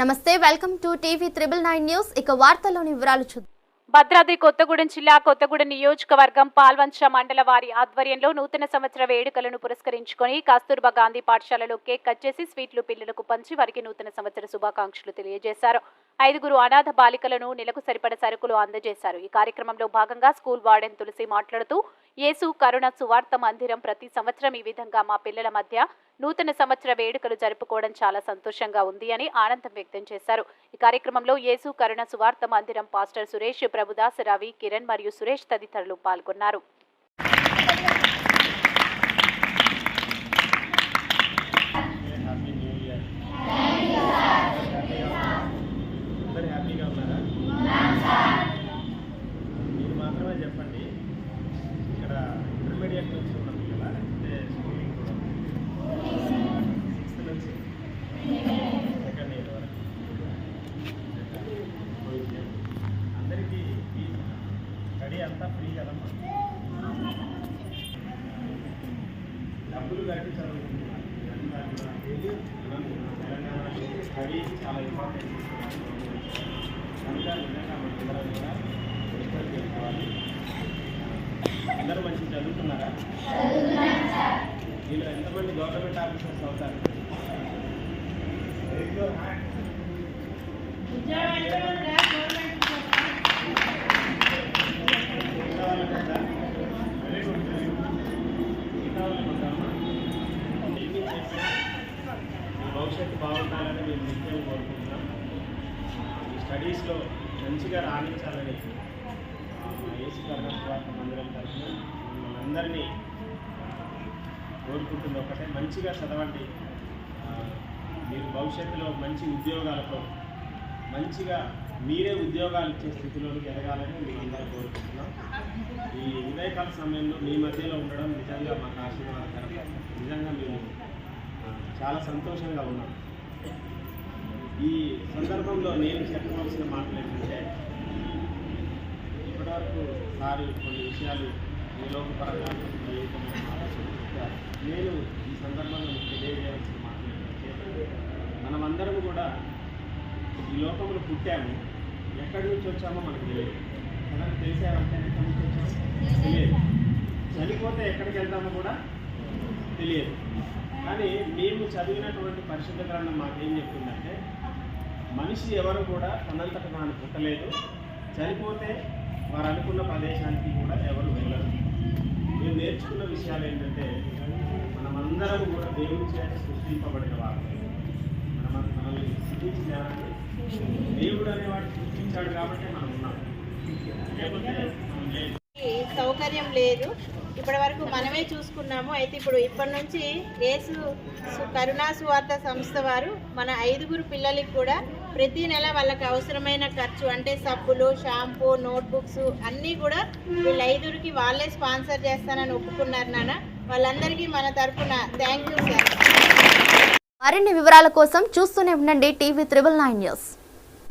నమస్తే welcome to TV triple nine news. ఇక వార్తల్లోని వివరాలు చూద్దాం. భద్రాద్రి కొత్తగూడెం జిల్లా కొత్తగూడెం నియోజకవర్గం పాల్వంచ మండల వారి ఆధ్వర్యంలో నూతన సంవత్సర వేడుకలను పురస్కరించుకొని కస్తూర్బా గాంధీ పాఠశాలలో కేక్ కట్ చేసి స్వీట్లు పిల్లలకు పంచి వారికి నూతన సంవత్సర శుభాకాంక్షలు తెలియజేశారు. ఐదుగురు అనాథ బాలికలను నెలకు సరిపడ సరుకులు అందజేశారు. ఈ కార్యక్రమంలో భాగంగా స్కూల్ వార్డెన్ తులసి మాట్లాడుతూ యేసు కరుణ సువార్త మందిరం ప్రతి సంవత్సరం ఈ విధంగా మా పిల్లల మధ్య నూతన సంవత్సర వేడుకలు జరుపుకోవడం చాలా సంతోషంగా ఉంది అని ఆనందం వ్యక్తం చేశారు. ఈ కార్యక్రమంలో యేసు కరుణ సువార్త మందిరం పాస్టర్ సురేష్ ప్రభుదాస్ రవి కిరణ్ మరియు సురేష్ తదితరులు పాల్గొన్నారు. డబ్బులు కట్టి చదువుకుంటున్నారు స్టడీ చాలా ఇంపార్టెంట్ కనుక నిజంగా కూడా రెస్పెక్ట్ చేసుకోవాలి అందరూ మంచి చదువుతున్నారా వీళ్ళు ఎంతమంది గవర్నమెంట్ ఆఫీసర్స్ అవుతారు? భవిష్యత్తు బాగుండాలని మేము నిత్యం కోరుకుంటున్నాం. ఈ స్టడీస్లో మంచిగా రాణించాలని ఆ, కర్ణాటక మందిరం తరఫున మిమ్మల్ని అందరినీ కోరుకుంటుంది ఒకటే. మంచిగా చదవండి. మీరు భవిష్యత్తులో మంచి ఉద్యోగాలతో మంచిగా మీరే ఉద్యోగాలు ఇచ్చే స్థితిలోకి ఎదగాలని మేము అందరూ కోరుకుంటున్నాం. ఈ ఉదయకాల సమయంలో మీ మధ్యలో ఉండడం నిజంగా మాకు ఆశీర్వాదకరం. నిజంగా మేము చాలా సంతోషంగా ఉన్నాం. ఈ సందర్భంలో నేను చెప్పవలసిన మాటలు ఏంటంటే ఇప్పటివరకు సారి కొన్ని విషయాలు ఈ లోకపరంగా జీవితమైన మాటలు చెప్పారు నేను ఈ సందర్భంగా మీకు తెలియజేయాల్సిన మాటలు ఏంటంటే మనమందరం కూడా ఈ లోకంలో పుట్టాము. ఎక్కడి నుంచి వచ్చామో మనకు తెలియదు. మనకు తెలిసారంటే ఎక్కడి నుంచి వచ్చామో? తెలియదు. చనిపోతే ఎక్కడికి వెళ్తామో కూడా తెలియదు. కానీ మేము చదివినటువంటి పరిశుద్ధ గ్రంథం మాకేం చెప్తుందంటే మనిషి ఎవరు కూడా తనంతట తాను పుట్టలేదు చనిపోతే వారు అనుకున్న ప్రదేశానికి కూడా ఎవరు వెళ్ళరు. మేము నేర్చుకున్న విషయాలు ఏంటంటే మనమందరం కూడా దేవుని చేత సృష్టింపబడిన వారు. మనం మనల్ని సృష్టించిన దేవుడు అనేవాడు సృష్టించాడు కాబట్టి మనం ఉన్నాం. లేకపోతే లేదు. సౌకర్యం లేదు. ఇప్పటి వరకు మనమే చూసుకున్నాము. అయితే ఇప్పుడు ఇప్పటి నుంచి యేసు కరుణా సువార్త సంస్థ వారు మన ఐదుగురు పిల్లలకి కూడా ప్రతి నెల వాళ్ళకి అవసరమైన ఖర్చు అంటే సబ్బులు షాంపూ నోట్బుక్స్ అన్నీ కూడా వీళ్ళ ఐదుగురికి వాళ్ళే స్పాన్సర్ చేస్తానని ఒప్పుకున్నారు నాన్న. వాళ్ళందరికీ మన తరఫున థ్యాంక్ యూ సార్. మరిన్ని వివరాల కోసం చూస్తూనే ఉండండి టీవీ త్రిబుల్ నైన్ న్యూస్.